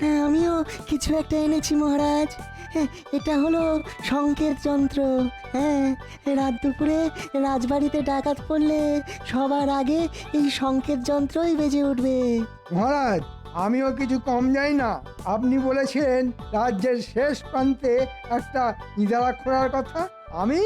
হ্যাঁ, আমিও কিছু একটা এনেছি মহারাজ। হ্যাঁ, এটা হলো শঙ্কের যন্ত্র। হ্যাঁ রাত দুপুরে রাজবাড়িতে ডাকাত পড়লে সবার আগে এই শঙ্কের যন্ত্রই বেজে উঠবে। মহারাজ আমিও কিছু কম যাই না। আপনি বলেছেন রাজ্যের শেষ প্রান্তে একটা ইদারা খোঁড়ার কথা। আমি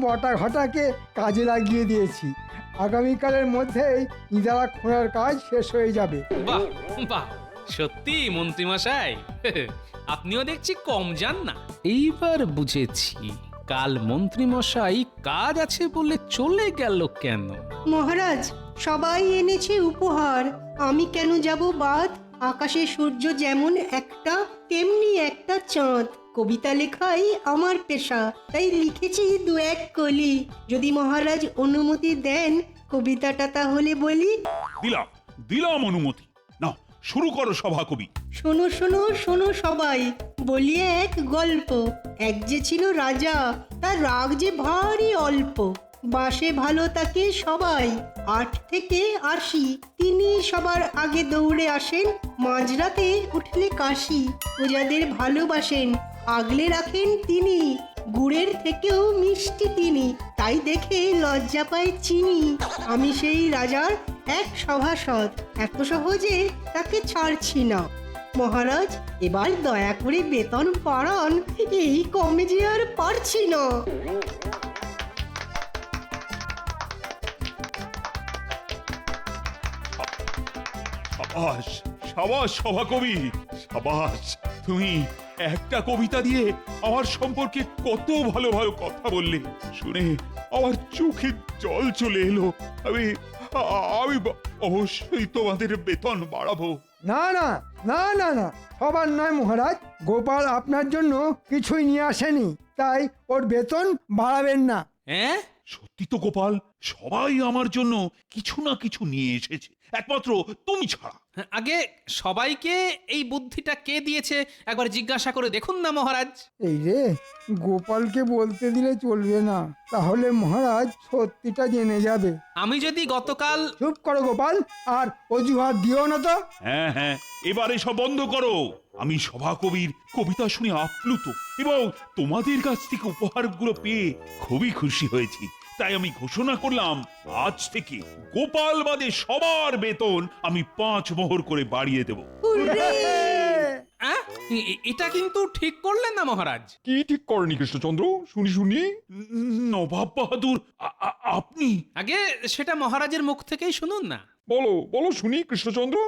বটা ঘটাকে কাজে লাগিয়ে দিয়েছি। আগামীকালের মধ্যেই ইদারা খোঁড়ার কাজ শেষ হয়ে যাবে। বাহ বাহ। সত্যি মন্ত্রীমশাই? আপনিও দেখছি কম যান না। এইবার বুঝেছি কাল মন্ত্রীমশাই কাজ আছে বলে চলে গেল কেন? মহারাজ সবাই এনেছে উপহার। আমি কেন যাব বাদ? আকাশে সূর্য যেমন একটা তেমনি একটা চাঁদ। কবিতা লেখাই আমার পেশা তাই লিখেছি দু এক কলি। যদি মহারাজ অনুমতি দেন কবিতাটা তাহলে বলি। দিলাম দিলাম অনুমতি। শুরু করো সভা কবি। শোনো শোনো শোনো সবাই, বলি এক গল্প। এক যে ছিল রাজা, তার রাগ যে ভারী অল্প। বাসে ভালো তাকে সবাই, আট থেকে আশি। তিনি সবার আগে দৌড়ে আসেন, মাঝরাতে উঠলে কাশি। প্রজাদের ভালোবাসেন, আগলে রাখেন তিনি। গুড়ের থেকেও মিষ্টি তিনি, তাই দেখে লজ্জা পায় চিনি। আমি সেই রাজার এক সভাসদ। এত সহজে তাকে ছাড়ছি না। মহারাজ, এবার দয়া করে বেতন বাড়ান, এই কমে যে আর পারছি না। সাবাস সাবাস সভা কবি, সাবাস, তুমি একটা কবিতা দিয়ে আমার সম্পর্কে কত ভালো ভালো কথা বললে। শুনে আমার চোখে জল চলে এলো। আমি আমি অবশ্যই তোমাদের বেতন বাড়াবো। না না না না না সবার নয় মহারাজ। গোপাল আপনার জন্য কিছুই নিয়ে আসেনি তাই ওর বেতন বাড়াবেন না। হ্যাঁ? সত্যি তো গোপাল সবাই আমার জন্য কিছু না কিছু নিয়ে এসেছে। একমাত্র তুমি ছাড়া। আগে সবাইকে এই বুদ্ধিটা কে দিয়েছে একবার জিজ্ঞাসা করে দেখুন না মহারাজ। এই রে গোপালকে বলতে দিলে চলবে না। তাহলে মহারাজ সত্যিটা জেনে যাবে। আমি যদি গতকাল চুপ করো গোপাল আর অজুহাত দিও না তো। হ্যাঁ হ্যাঁ এবারে সব বন্ধ করো। আমি সভা কবির কবিতা শুনে আপ্লুত এবং তোমাদের কাছ থেকে উপহারগুলো পেয়ে খুবই খুশি হয়েছি। তাই আমি ঘোষণা করলাম আজ থেকে গোপাল বাদে সবার বেতন আমি পাঁচ মোহর করে বাড়িয়ে দেব। আহ? এ- এ- এটা কিন্তু ঠিক করলেন না মহারাজ। কি ঠিক করেনি কৃষ্ণচন্দ্র? শুনি শুনি। নবাব বাহাদুর আ- আ- আপনি? আগে সেটা মহারাজের মুখ থেকেই শুনুন না। বলো বলো শুনি কৃষ্ণচন্দ্র।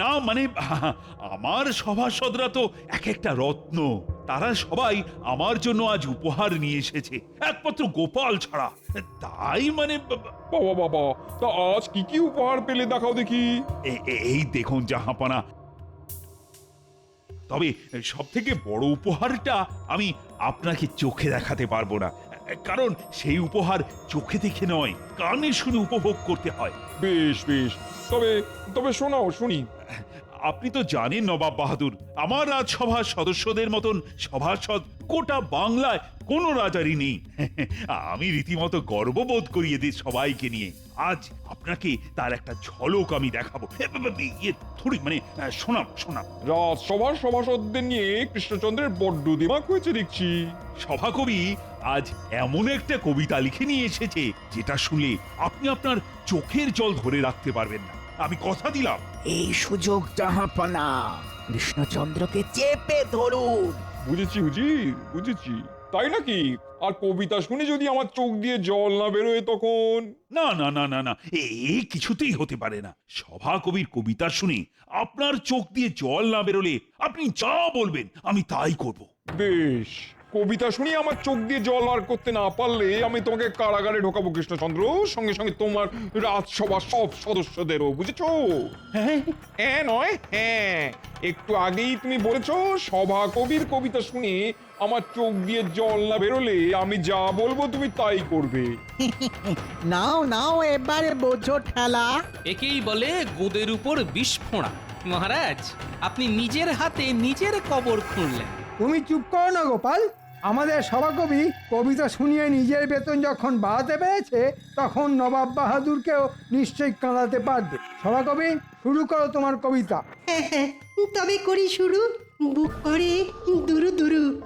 না, মানে আমার সভাসদরা তো এক একটা রত্ন। তারা সবাই আমার জন্য আজ উপহার নিয়ে এসেছে একমাত্র গোপাল ছাড়া। তাই মানে বাবা বাবা তা আজ কি কি উপহার পেলে দেখাও দেখি। এই দেখুন জাহাপানা। তবে সব থেকে বড় উপহারটা আমি আপনাকে চোখে দেখাতে পারব না। কারণ সেই উপহার চোখে দেখে নয় কানে শুনে উপভোগ করতে হয়। বেশ বেশ। তবে তবে শোনাও শুনি। আপনি তো জানেন নবাব বাহাদুর আমার রাজসভার সদস্যদের মতন সভাসদ গোটা বাংলায় কোনো রাজারই নেই। আমি রীতিমতো গর্ববোধ করি এদের সবাইকে নিয়ে। আজ আপনাকে তার একটা ঝলক আমি দেখাবো। ইয়ে থোড়ি মানে আহ, শোনাব শোনাব রাজসভার সভাসদদের নিয়ে কৃষ্ণচন্দ্রের বড্ড দিমাগ হয়েছে দেখছি। সভাকবি আজ এমন একটা কবিতা লিখে নিয়ে এসেছে যেটা শুনে আপনি আপনার চোখের জল ধরে রাখতে পারবেন না। আমি কথা দিলাম। এই সুযোগ জাহাপনা কৃষ্ণচন্দ্রকে চেপে ধরুন। বুঝেছি হুজির বুঝেছি। তাই নাকি? আর কবিতা শুনে যদি আমার চোখ দিয়ে জল না বেরোয় তখন? না না না না না। এ এ কিছুতেই হতে পারে না। সভা কবির কবিতা শুনে আপনার চোখ দিয়ে জল না বেরোলে আপনি যা বলবেন আমি তাই করব। বেশ। কবিতা শুনি আমার চোখ দিয়ে জল আর করতে না পারলে আমি তোমাকে কারাগারে ঢোকাবো কৃষ্ণচন্দ্র। সঙ্গে সঙ্গে তোমার রাজসভার সব সদস্যদেরও বুঝেছ? হ্যাঁ। হ্যাঁ নয় হ্যাঁ। একটু আগেই তুমি বলেছ সভা কবির কবিতা শুনে আমার চোখ দিয়ে জল না বেরোলে আমি যা বলব তুমি তাই করবে। নাও নাও এবারে বোঝো ঠেলা। একেই বলে গোদের উপর বিষ ফোঁড়া মহারাজ আপনি নিজের হাতে নিজের কবর খুঁড়লেন। তুমি চুপ করো না, গোপাল। আমাদের সভাকবি কবিতা শুনিয়ে নিজের বেতন যখন বাড়াতে পেরেছে, তখন নবাব বাহাদুরকেও নিশ্চয়ই কাঁদাতে পারবে। সভাকবি, শুরু করো তোমার কবিতা। হ্যাঁ হ্যাঁ তবে করি শুরু। বুক করে দুরু দুরু।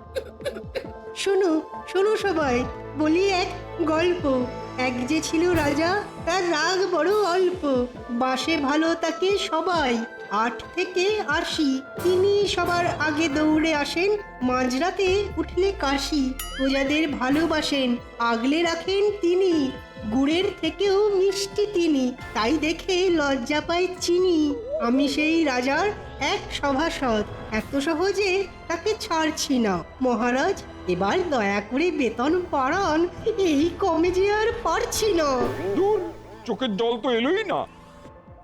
শোনো শোনো সবাই, বলি এক গল্প। এক যে ছিল রাজা, তার রাগ বড় অল্প। বাসে ভালো তাকে সবাই আট থেকে আশি। তিনি সবার আগে দৌড়ে আসেন, মাঝরাতে উঠলে কাশি। প্রজাদের ভালোবাসেন, আগলে রাখেন তিনি। গুড়ের থেকেও মিষ্টি তিনি, তাই দেখে লজ্জা পায় চিনি। আমি সেই রাজার এক সভাসদ, এত সহজে তাকে ছাড়ছি না। মহারাজ, এবার দয়া করে বেতন বাড়ান, এই কমে যে আর পারছি না। চোখের জল তো এলোই না।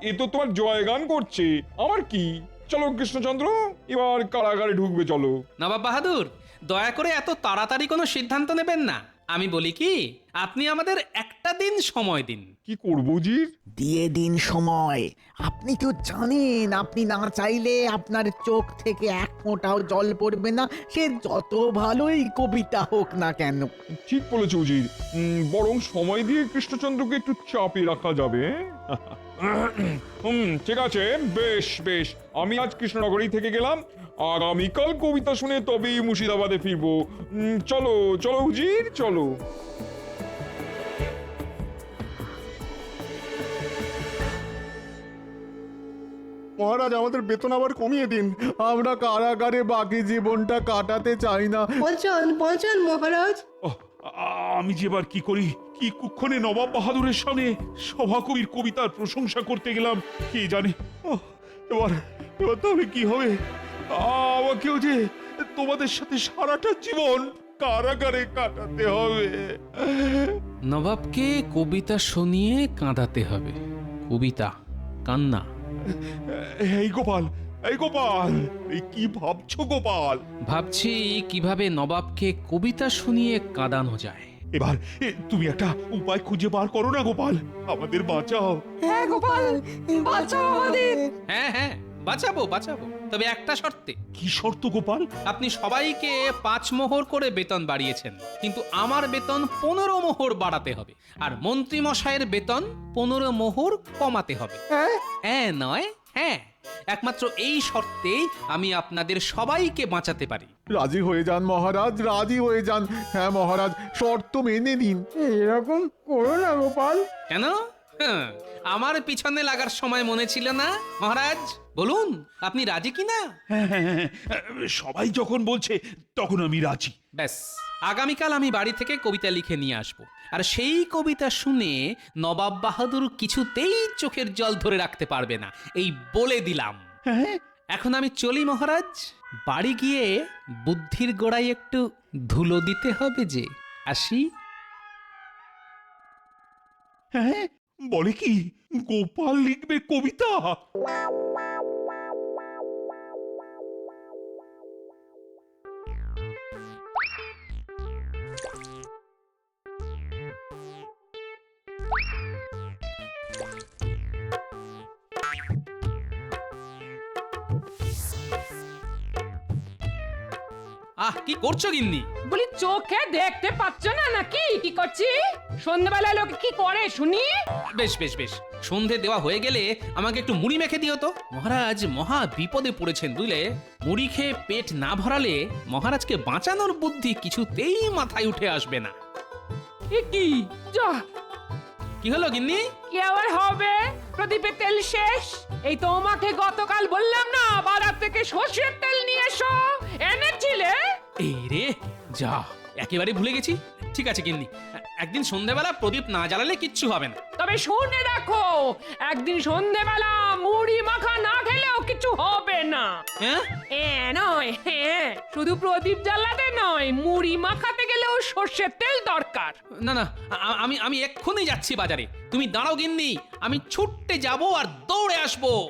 এ তো তোমার জয়গান করছে। আমার কি? চলো কৃষ্ণচন্দ্র এবার কারাগারে ঢুকবে চলো। নবাব বাহাদুর দয়া করে এত তাড়াতাড়ি কোনো সিদ্ধান্ত নেবেন না। আমি বলি কি আপনি আমাদের একটা দিন সময় দিন। কি করব জির দিয়ে দিন সময়। আপনি তো জানেন আপনি না চাইলে আপনার চোখ থেকে এক ফোঁটাও জল পড়বে না। সে যত ভালোই কবিতা হোক না কেন। ঠিক বলেছ উজির। উম, বরং সময় দিয়ে কৃষ্ণচন্দ্রকে একটু চাপে রাখা যাবে হুম ঠিক আছে। বেশ বেশ। আমি আজ কৃষ্ণনগরী থেকে গেলাম। আগামীকাল কবিতা শুনে তবেই মুর্শিদাবাদে ফিরবো। চলো চলো উজির চলো। মহারাজ আমাদের বেতন আবার কমিয়ে দিন। আমরা কারাগারে বাকি জীবনটা কাটাতে চাই না। পঞ্চান পঞ্চান মহারাজ। আমি যে এবার কি করি? কি কুক্ষণে নবাব বাহাদুরের সামনে সভাকবির কবিতার প্রশংসা করতে গেলাম? কি জানে? এবার এবার তবে কি হবে? আমাকেও যে তোমাদের সাথে সারাটা জীবন কারাগারে কাটাতে হবে। নবাবকে কবিতা শুনিয়ে কাঁদাতে হবে? কবিতা কান্না। এই গোপাল এই গোপাল এই কি ভাবছ গোপাল? ভাবছি কীভাবে নবাবকে কবিতা শুনিয়ে কাঁদানো যায়? এবার তুমি একটা উপায় খুঁজে বার করো না গোপাল। আমাদের বাঁচাও। হ্যাঁ গোপাল বাঁচাও আমাদের। হ্যাঁ হ্যাঁ বাঁচাবো বাঁচাবো। তবে একটা শর্তে। কি শর্ত গোপাল? আপনি সবাইকে পাঁচ মোহর করে বেতন বাড়িয়েছেন কিন্তু আমার বেতন পনেরো মোহর বাড়াতে হবে আর মন্ত্রী মশাইয়ের বেতন পনেরো মোহর কমাতে হবে। হ্যাঁ নয় হ্যাঁ। একমাত্র এই শর্তেই আমি আপনাদের সবাইকে বাঁচাতে পারি। রাজি হয়ে যান মহারাজ রাজি হয়ে যান। হ্যাঁ মহারাজ শর্ত মেনে নিন। এরকম করো না গোপাল। কেন? হ্যাঁ, আমার পিছনে লাগার সময় মনে ছিল না? মহারাজ বলুন আপনি রাজি কিনা? হ্যাঁ, হ্যাঁ, হ্যাঁ, সবাই যখন বলছে তখন আমি রাজি। ব্যাস। আগামীকাল আমি বাড়ি থেকে কবিতা লিখে নিয়ে আসব। আর সেই কবিতা শুনে নবাব বাহাদুর কিছুতেই চোখের জল ধরে রাখতে পারবে না। এই বলে দিলাম। এখন আমি চলি মহারাজ। বাড়ি গিয়ে বুদ্ধির গোড়ায় একটু ধুলো দিতে হবে যে। আসি। হ্যাঁ? বলে কি? গোপাল লিখবে কবিতা? আহ কি করছ গিন্নি? বলি চোখে দেখতে পাচ্ছ না নাকি? কি করছি? সন্ধ্যাবেলা লোকে কি করে শুনি? বেশ বেশ বেশ। সন্ধে দেওয়া হয়ে গেলে আমাকে একটু মুড়ি মেখে দিও তো। মহারাজ মহা বিপদে পড়েছেন বুঝলে। মুড়ি খেয়ে পেট না ভরালে মহারাজকে বাঁচানোর বুদ্ধি কিছুতেই মাথায় উঠে আসবে না। এ কি? যা। কি হলো গিন্নি? কি আবার হবে? প্রদীপের তেল শেষ? এই তোমাকে গতকাল বললাম না বাজার থেকে সর্ষের তেল নিয়ে এসো। এনেছিলে? এই রে যা একেবারে ভুলে গেছি। ঠিক আছে গিন্নি। একদিন সন্ধেবেলা প্রদীপ না জ্বালালে কিচ্ছু হবে না। তবে শুনে রাখো একদিন সন্ধেবেলা মুড়ি মাখা না খেলেও কিছু হবে না। হ্যাঁ? এ নয় হ্যাঁ শুধু প্রদীপ জ্বালাতে নয় মুড়ি মাখাতে গেলেও সর্ষের তেল দরকার। না না আ- আমি আমি এক্ষুনি যাচ্ছি বাজারে। তুমি দাঁড়াও গিন্নি। আমি ছুটতে যাব আর দৌড়ে আসব।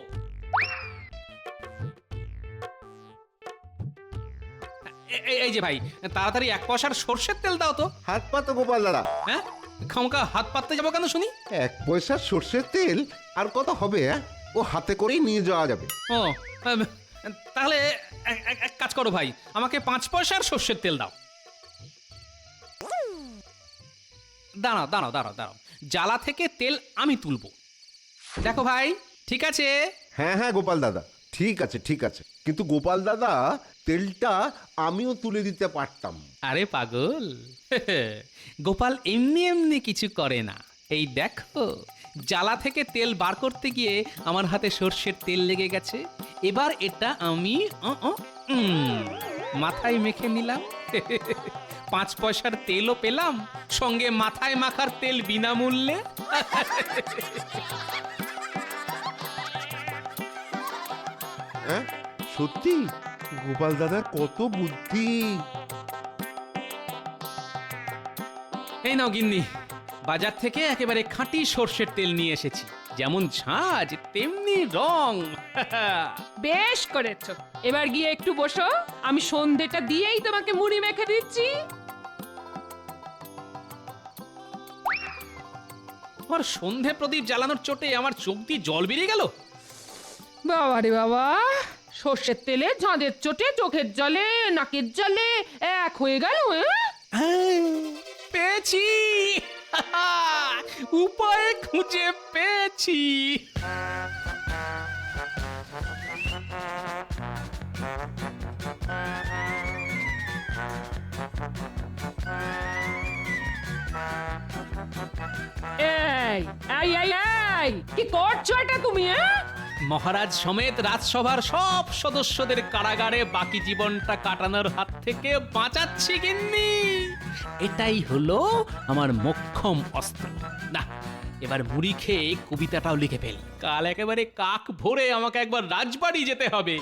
এই যে ভাই তাড়াতাড়ি এক পয়সার সর্ষের তেল দাও তো। হাত পাতো গোপাল দাদা। হ্যাঁ? খামকা হাত পাততে যাব কেন শুনি? এক পয়সার সর্ষের তেল? আর কত হবে হ্যাঁ? ও হাতে করেই নিয়ে যাওয়া যাবে। ও তাহলে এক- এক- কাজ করো ভাই আমাকে পাঁচ পয়সার সর্ষের তেল দাও। দাঁড়াও দাঁড়াও দাঁড়াও দাঁড়াও। জ্বালা থেকে তেল আমি তুলবো। দেখো ভাই ঠিক আছে? হ্যাঁ হ্যাঁ গোপাল দাদা। ঠিক আছে ঠিক আছে। কিন্তু গোপাল দাদা, তেলটা আমিও তুলে দিতে পারতাম। আরে পাগল। গোপাল এমনি এমনি কিছু করে না। এই দেখো, জ্বালা থেকে তেল বার করতে গিয়ে আমার হাতে সর্ষের তেল লেগে গেছে। এবার এটা আমি মাথায় মেখে নিলাম। পাঁচ পয়সার তেলও পেলাম, সঙ্গে মাথায় মাখার তেল বিনামূল্যে। হ্যাঁ? সত্যি? গোপাল দাদার কত বুদ্ধি। এই নাও গিন্নি বাজার থেকে একেবারে খাঁটি সর্ষের তেল নিয়ে এসেছি। যেমন ঝাঁজ তেমনি রং। বেশ করেছ। এবার গিয়ে একটু বসো আমি সন্ধেটা দিয়েই তোমাকে মুড়ি মেখে দিচ্ছি। আমার সন্ধে প্রদীপ জ্বালানোর চোটে আমার চোখ দিয়ে জল বেরিয়ে গেল? বাবা রে বাবা। সর্ষের তেলে ঝাঁদের চোটে চোখের জলে নাকের জলে এক হয়ে গেল হ্যাঁ? পেয়েছি। উপায় খুঁজে পেয়েছি। এই এই এই কি করছ এটা তুমি হ্যাঁ? মহারাজ সমেত রাজসভার সব সদস্যদের কারাগারে বাকি জীবনটা কাটানোর হাত থেকে বাঁচাচ্ছি, গিন্নি। এটাই হলো আমার মক্ষম অস্ত্র। না, এবার মুড়ি খেয়ে কবিতাটাও লিখে ফেল। কাল একেবারে কাক ভরে আমাকে একবার রাজবাড়ি যেতে হবে।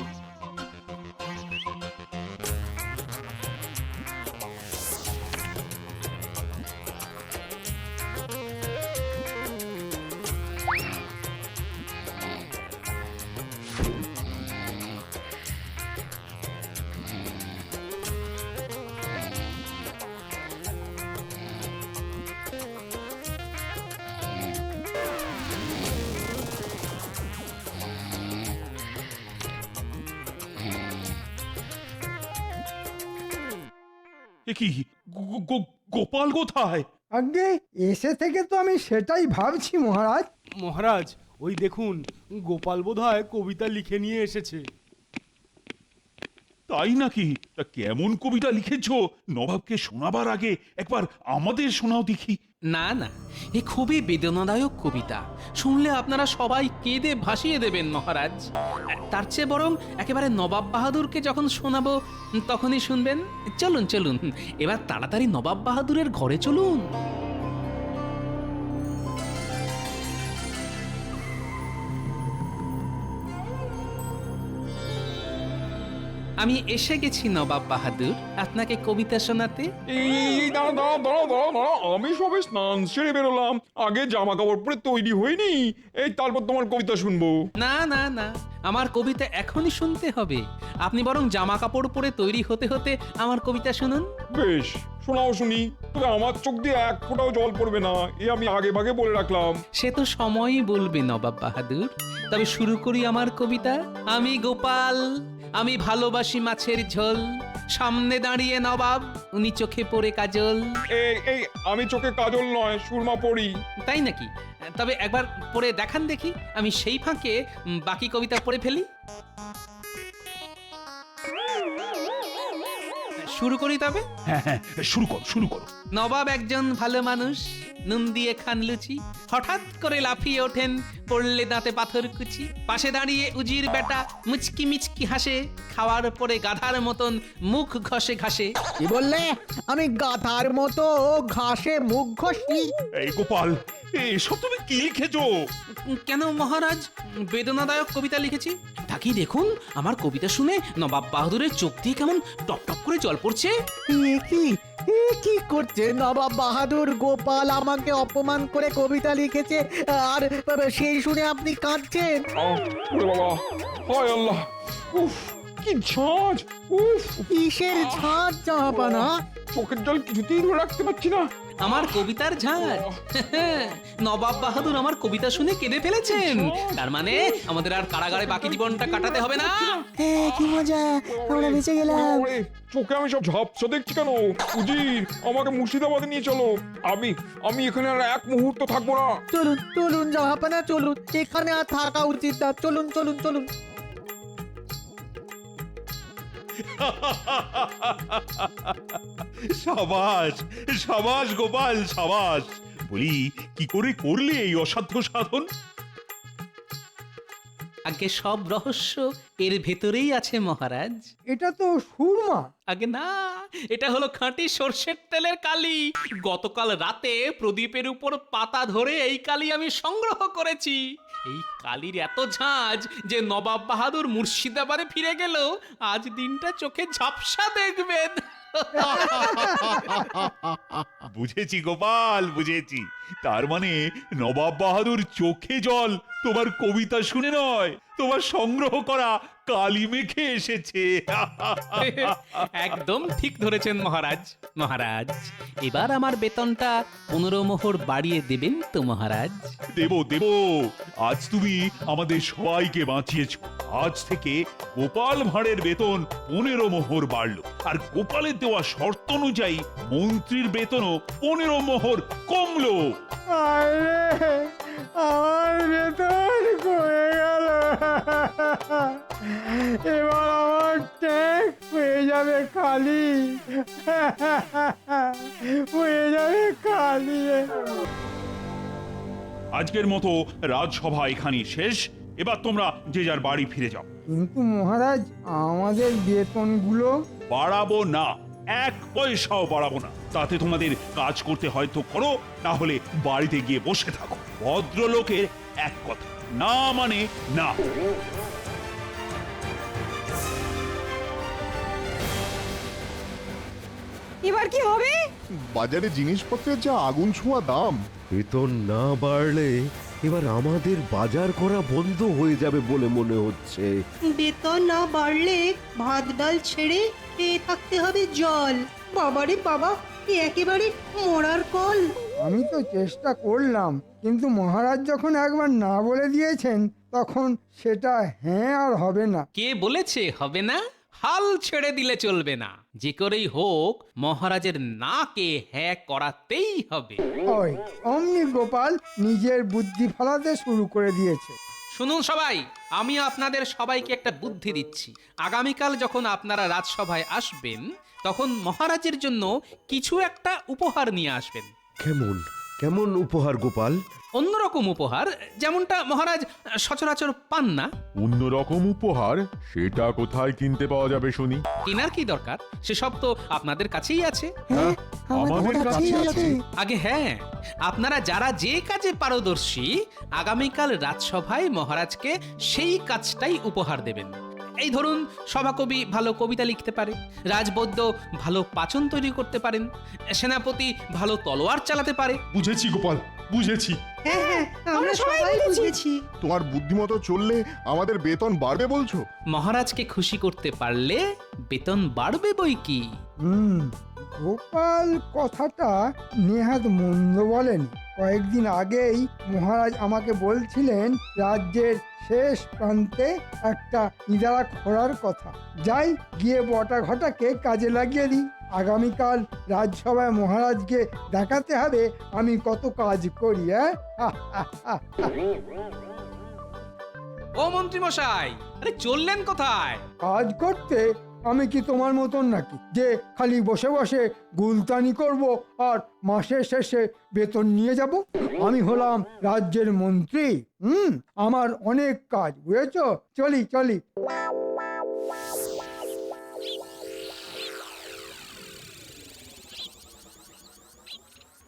এ কি গো- গো- গোপাল কোথায়? আগে এসে থেকে তো আমি সেটাই ভাবছি মহারাজ। মহারাজ ওই দেখুন গোপাল বোধহয় কবিতা লিখে নিয়ে এসেছে। তাই নাকি? তা কেমন কবিতা লিখেছ? নবাবকে শোনাবার আগে একবার আমাদের শোনাও দেখি। না না, এ খুবই বেদনাদায়ক কবিতা। শুনলে আপনারা সবাই কেঁদে ভাসিয়ে দেবেন, মহারাজ। তার চেয়ে বরং একেবারে নবাব বাহাদুরকে যখন শোনাবো, তখনই শুনবেন। চলুন চলুন, এবার তাড়াতাড়ি নবাব বাহাদুরের ঘরে চলুন। আমি এসে গেছি নবাব বাহাদুর। আপনাকে কবিতা শোনাতে। এই আমি সবে স্নান সেরে বেরোলাম। আগে জামা কাপড় পরে তৈরি হইনি। এই তারপর তোমার কবিতা শুনব। না না না আমার কবিতা এখনই শুনতে হবে। আপনি বরং জামা কাপড় পরে তৈরি হতে হতে আমার কবিতা শুনুন। বেশ শোনাও শুনি। তবে আমার চোখ দিয়ে এক ফোঁটাও জল পড়বে না। এ আমি আগে ভাগে বলে রাখলাম। সে তো সময়ই বলবে নবাব বাহাদুর। তবে শুরু করি আমার কবিতা। আমি গোপাল। আমি ভালোবাসি মাছের ঝোল। সামনে দাঁড়িয়ে নবাব উনি চোখে পড়ে কাজল। এই এই আমি চোখে কাজল নয় সুরমা পড়ি। তাই নাকি? তবে একবার পড়ে দেখান দেখি আমি সেই ফাঁকে উম, বাকি কবিতা পড়ে ফেলি। শুরু করি তবে? হ্যাঁ হ্যাঁ শুরু করো শুরু করো। নবাব একজন ভালো মানুষ নুন দিয়ে খান লুচি। হঠাৎ করে লাফিয়ে ওঠেন পড়লে দাঁতে পাথর কুচি। পাশে দাঁড়িয়ে উজির বেটা মুচকি মিচকি হাসে খাওয়ার পরে গাধার মতন মুখ ঘষে ঘাসে। কি বললে? আমি গাধার মতো ঘাসে মুখ ঘষি। এই গোপাল এসব তুমি কি লিখেছো? কেন মহারাজ? বেদনাদায়ক কবিতা লিখেছি। তাকি দেখুন আমার কবিতা শুনে নবাব বাহাদুরের চোখ দিয়ে কেমন টপ টপ করে জল পড়ছে। এ কি? এ কি করছে? নবাব বাহাদুর গোপাল আমাকে অপমান করে কবিতা লিখেছে আর সেই শুনে আপনি কাঁদছেন? আহ, ওরে বাবা হায় আল্লাহ উফ কি ঝাঁজ উফ কিসের ঝাঁজ চাপানা চোখের জল কিছুতেই ধরে রাখতে পারছি না। আমার কবিতার ঝাঁজ। নবাব বাহাদুর আমার কবিতা শুনে কেঁদে ফেলেছেন। তার মানে আমাদের আর কারাগারে বাকি জীবনটা কাটাতে হবে না। হ্যাঁ কি মজা আমরা বেঁচে গেলাম। চোখে আমি সব ঝাপসা দেখছি কেন? উজির আমাকে মুর্শিদাবাদে নিয়ে চলো। আমি আমি এখানে আর এক মুহূর্ত থাকব না। চলুন চলুন জাহাপানা চলুন। এখানে আর থাকা উচিত না। চলুন চলুন চলুন। সাবাস সাবাস গোপাল সাবাস। বলি কি করে করলে এই অসাধ্য সাধন? আগে সব রহস্য এর ভেতরেই আছে মহারাজ। এটা তো সুরমা। আগে না এটা হলো খাঁটি সর্ষের তেলের কালি। গতকাল রাতে প্রদীপের উপর পাতা ধরে এই কালি আমি সংগ্রহ করেছি। এই কালির এত ঝাঁজ যে নবাব বাহাদুর মুর্শিদাবাদে ফিরে গেল আজ দিনটা চোখে ঝাপসা দেখবেন। বুঝেছি গোপাল, বুঝেছি। তার মানে নবাব বাহাদুর চোখে জল, তোমার কবিতা শুনে নয়, তোমার সংগ্রহ করা কালি মেখে এসেছে। একদম ঠিক ধরেছেন মহারাজ মহারাজ। এবার আমার বেতনটা পনেরো মোহর বাড়িয়ে দেবেন তো মহারাজ। দেব দেব আজ তুমি আমাদের সবাইকে বাঁচিয়েছ। আজ থেকে গোপাল ভাঁড়ের বেতন পনেরো মোহর বাড়লো। আর গোপালের দেওয়া শর্ত অনুযায়ী মন্ত্রীর বেতনও পনেরো মোহর কমলো। খালি হয়ে যাবে খালি আজকের মতো রাজসভা এখানেই শেষ। এবার তোমরা যে যার বাড়ি ফিরে যাও। কিন্তু মহারাজ আমাদের বেতনগুলো বাড়াবো না। এক পয়সাও বাড়াবো না। তাতে তোমাদের কাজ করতে হয়তো করো না হলে বাড়িতে গিয়ে বসে থাকো। ভদ্রলোকের এক কথা। না মানে না। এবার কি হবে? বাজারে জিনিসপত্রের যা আগুন ছোঁয়া দাম বেতন না বাড়লে এবার আমাদের বাজার করা বন্ধ হয়ে যাবে বলে মনে হচ্ছে। বেতন না বাড়লে ভাত ডাল ছেড়ে খেয়ে থাকতে হবে জল। বাবারে বাবা এ একেবারে মরার কল। আমি তো চেষ্টা করলাম কিন্তু মহারাজ যখন একবার না বলে দিয়েছেন তখন সেটা হ্যাঁ আর হবে না। কে বলেছে হবে না? হাল ছেড়ে দিলে চলবে না। যে করেই হোক মহারাজের নাকে হ্যাঁ করাতেই হবে। ওই অমনি গোপাল নিজের বুদ্ধি ফলাতে শুরু করে দিয়েছে। শুনুন সবাই আমি আপনাদের সবাইকে একটা বুদ্ধি দিচ্ছি। আগামীকাল যখন আপনারা রাজসভায় আসবেন তখন মহারাজের জন্য কিছু একটা উপহার নিয়ে আসবেন। কেমন কেমন উপহার গোপাল? অন্যরকম উপহার যেমনটা মহারাজ সচরাচর পান না। অন্যরকম উপহার? সেটা কোথায় কিনতে পাওয়া যাবে শুনি। কেনার কি দরকার? সেসব তো আপনাদের কাছেই আছে। হ্যাঁ আমাদের কাছেই আছে। আগে হ্যাঁ আপনারা যারা যে কাজে পারদর্শী আগামীকাল রাজসভায় মহারাজকে সেই কাজটাই উপহার দেবেন। এই ধরুন সভাকবি ভালো কবিতা লিখতে পারে রাজবৈদ্য ভালো পাচন তৈরি করতে পারেন সেনাপতি ভালো তলোয়ার চালাতে পারে। বুঝেছি গোপাল বুঝেছি। হ্যাঁ হ্যাঁ আমরা সবাই বুঝেছি। তোমার বুদ্ধিমতো চললে আমাদের বেতন বাড়বে বলছো? মহারাজকে খুশি করতে পারলে বেতন বাড়বে বই কি? হুম গোপাল কথাটা নেহাত মন্দ বলেন। কয়েকদিন আগেই মহারাজ আমাকে বলছিলেন রাজ্যের শেষ প্রান্তে একটা ইদারা খোঁড়ার কথা। যাই গিয়ে বটা ঘটাকে কাজে লাগিয়ে দিই। আগামীকাল রাজসভায় মহারাজকে দেখাতে হবে আমি কত কাজ করি হ্যাঁ? ও মন্ত্রী মশাই আরে চললেন কোথায়? কাজ করতে আমি কি তোমার মতন নাকি? যে খালি বসে বসে গুলতানি করব আর মাসের শেষে বেতন নিয়ে যাব? আমি হলাম রাজ্যের মন্ত্রী, হুম? আমার অনেক কাজ, বুঝেছ? চলি চলি।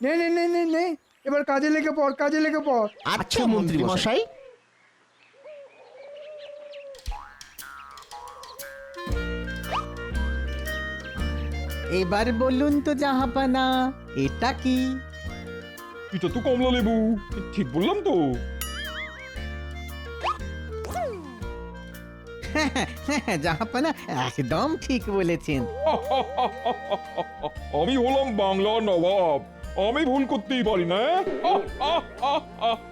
নে নে নে নে এবার কাজে লেগে পড়, কাজে লেগে পড়। আচ্ছা মন্ত্রী মশাই। এবার বলুন তো জাহাপানা এটা কি? এটা তো কমলা লেবু। ঠিক বললাম তো। জাহাপানা একদম ঠিক বলেছেন। আমি হলাম বাংলার নবাব। আমি ভুল করতেই পারি না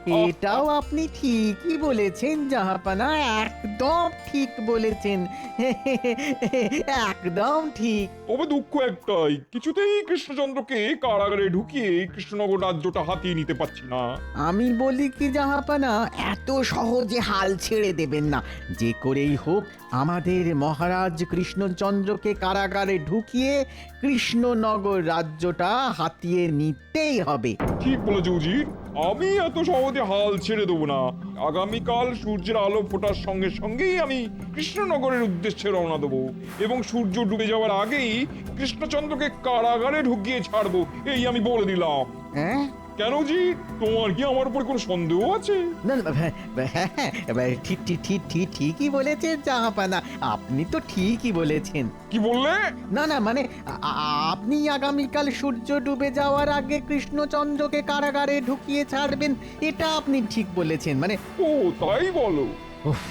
এটাও আপনি ঠিকই বলেছেন জাহাপানা একদম ঠিক বলেছেন। একদম ঠিক। তবে দুঃখ একটাই কিছুতেই কৃষ্ণচন্দ্রকে কারাগারে ঢুকিয়ে কৃষ্ণনগর রাজ্যটা হাতিয়ে নিতে পারছি না। আমি বলি কি জাহাপানা এত সহজে হাল ছেড়ে দেবেন না। যে করেই হোক আমাদের মহারাজ কৃষ্ণচন্দ্রকে কারাগারে ঢুকিয়ে কৃষ্ণনগর রাজ্যটা হাতিয়ে নিতেই হবে। ঠিক বলেছে উজির। আমি এত সহজে হাল ছেড়ে দেবো না। আগামীকাল সূর্যের আলো ফোটার সঙ্গে সঙ্গেই আমি কৃষ্ণনগরের উদ্দেশ্যে রওনা দেবো এবং সূর্য ডুবে যাওয়ার আগেই কৃষ্ণচন্দ্রকে কারাগারে ঢুকিয়ে ছাড়বো, এই আমি বলে দিলাম। হ্যাঁ? কেন জি তোমার কি আমার উপর কোনো সন্দেহ আছে? না না, হ্যাঁ, হ্যাঁ, হ্যাঁ, ঠিক ঠিক ঠিক ঠিক ঠিকই বলেছেন জাহাপানা। আপনি তো ঠিকই বলেছেন। কি বললে? না না মানে আ- আ- আপনি আগামীকাল সূর্য ডুবে যাওয়ার আগে কৃষ্ণচন্দ্রকে কারাগারে ঢুকিয়ে ছাড়বেন এটা আপনি ঠিক বলেছেন মানে ও তাই বলো। উফ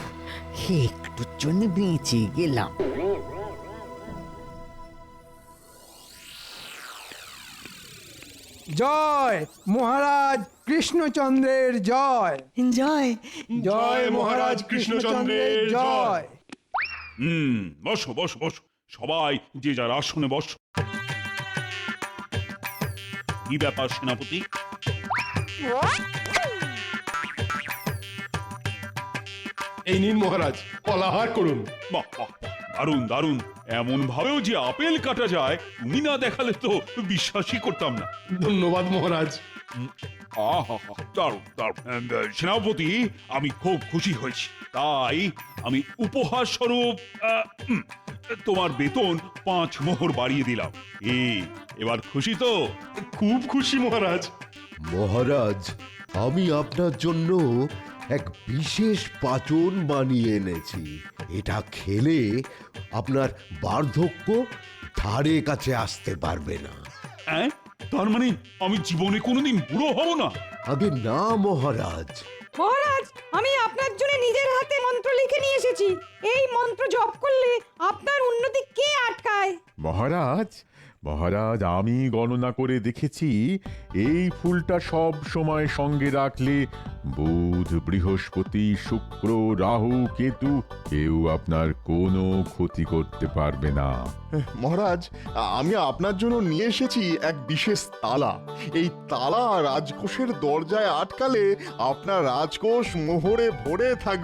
একটুর জন্য বেঁচে গেলাম। জয় মহারাজ কৃষ্ণচন্দ্রের জয়। জয়। জয় মহারাজ কৃষ্ণচন্দ্রের জয়। হুম বসো বসো বসো। সবাই যে যার আসনে বস। কি ব্যাপার সেনাপতি? এই নিন মহারাজ কলাহার করুন। বাহ বাহ। দারুণ দারুণ। এমন ভাবেও যে আপেল কাটা যায় তুমি না দেখালে তো বিশ্বাসই করতাম না। ধন্যবাদ মহারাজ। আহা দারুণ দারুণ। সেনাপতি আমি খুব খুশি হয়েছি। তাই আমি উপহার স্বরূপ তোমার বেতন পাঁচ মোহর বাড়িয়ে দিলাম। এ এবার খুশি তো? খুব খুশি মহারাজ। মহারাজ আমি আপনার জন্য এক বিশেষ পাচন বানিয়ে এনেছি। এটা খেলে আপনার বার্ধক্য ধারে কাছে আসতে পারবে না। হ্যাঁ তার মানে আমি জীবনে কোনোদিন বুড়ো হব না? আগে না মহারাজ। মহারাজ আমি আপনার জন্য নিজের হাতে মন্ত্র লিখে নিয়ে এসেছি। এই মন্ত্র জপ করলে আপনার উন্নতি কে আটকায়? মহারাজ মহারাজ, আমি গণনা করে দেখেছি, এই ফুলটা সব সময় সঙ্গে রাখলে বুধ, বৃহস্পতি, শুক্র, রাহু, কেতু কেউ আপনার কোনো ক্ষতি করতে পারবে না। মহারাজ, আমি আপনার জন্য নিয়ে এসেছি এক বিশেষ তালা। এই তালা রাজকোষের দরজায় আটকালে আপনার রাজকোষ মোহরে ভরে থাকবে।